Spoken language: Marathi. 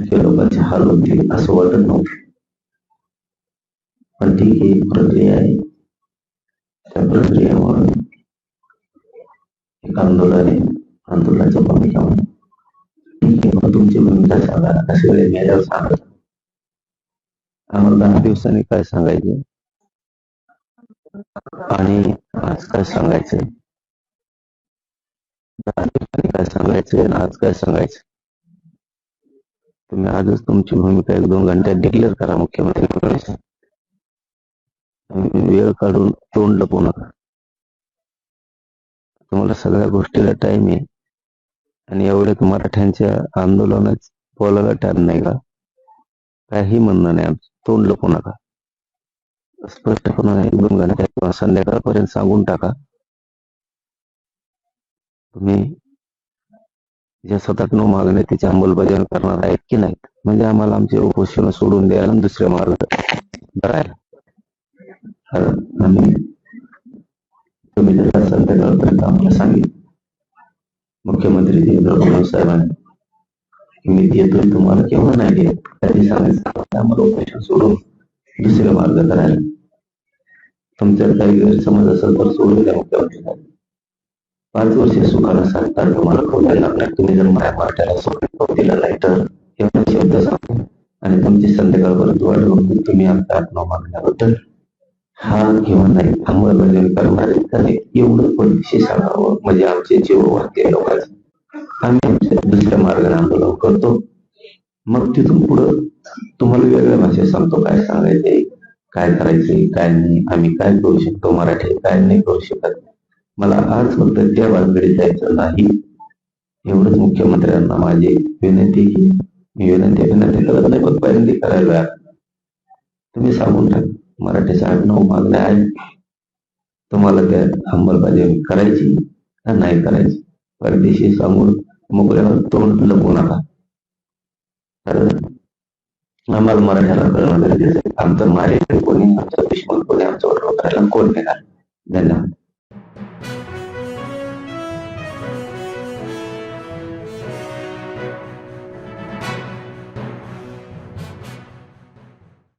इतक्या लोकांचे हाल होतील असं वाटत नव्हतं. पण ती आहे प्रक्रिया आहे. त्या प्रक्रियेमुळे एक आंदोलन आहे आंदोलनाच्या भूमिका ठीक आहे मग तुमची भूमिका सांगा असे वेळे मेल्यावर सांगा. आम्हाला दहा दिवसांनी काय सांगायचे? आणि आज काय सांगायचंय दहा दिवसांनी काय सांगायचंय आणि आज काय सांगायचं? तुम्ही आजच तुमची भूमिका एक दोन घंट्यात डिक्लेअर करा मुख्यमंत्री. वेळ काढून तोंड लपवू नका तुम्हाला सगळ्या गोष्टीला टाइम आहे. आणि एवढ्यात मराठ्यांच्या आंदोलनात बोलायला टाइम नाही का? काही म्हणणं नाही आमचं. तोंड लपू नका स्पष्टपणे एक दोन घंट्यात संध्याकाळपर्यंत सांगून टाका. तुम्ही ज्या सात आठ नऊ त्याची अंमलबजावणी करणार आहेत की नाहीत? म्हणजे आम्हाला आमचे उपोषण सोडून द्यायला दुसऱ्या मार्ग कारण आम्ही तुम्ही आम्हाला सांगितलं. मुख्यमंत्री देवेंद्र फडणवीस साहेबांनी मी देतोय तुम्हाला केव्हा नाही देत. आम्हाला उपोषण सोडून दुसरे मार्ग करायला. तुमच्यात काही गैरसमज असेल तर सोडून द्या, मुख्यमंत्री पाच वर्ष सुखाला सांगतात तुम्हाला खाऊ देणार तुम्ही जर माझ्या मराठ्याला सोडून खाऊ नाही तर एवढा शब्द सांगतो आणि तुमची संध्याकाळपर्यंत वाट बघून तुम्ही आमचा आठ नऊ मागण्याबद्दल हा किंवा नाही अंमलबजावणी करणारे त्याने एवढं परिशी सांगावं म्हणजे आमचे जीव वाटते लोकांचे आम्ही आमच्या दुसऱ्या मार्गाने आंदोलन करतो. मग तिथून पुढं तुम्हाला वेगळ्या भाषेत सांगतो काय सांगायचे काय करायचंय काय नाही आम्ही काय करू शकतो मराठी काय नाही करू शकत. मला आज फक्त त्या बाजूकडे जायचं नाही. एवढंच मुख्यमंत्र्यांना माझी विनंती की मी विनंती विनंती करत नाही पण पहिल्यांदा करायला तुम्ही सांगून टाक. मराठी साहेब नऊ मागण्या आहेत. तुम्हाला त्या अंमलबजावणी करायची का नाही करायची? परदेशी सांगून मोकळ्यावर तोंड लपवू नका. कारण आम्हाला मराठ्याला कळणं गरजेचं आहे. आमचं मारे कोणी आमचा दुश्मन कोणी आमच्यावर करायला कोण नाही धन्यवाद.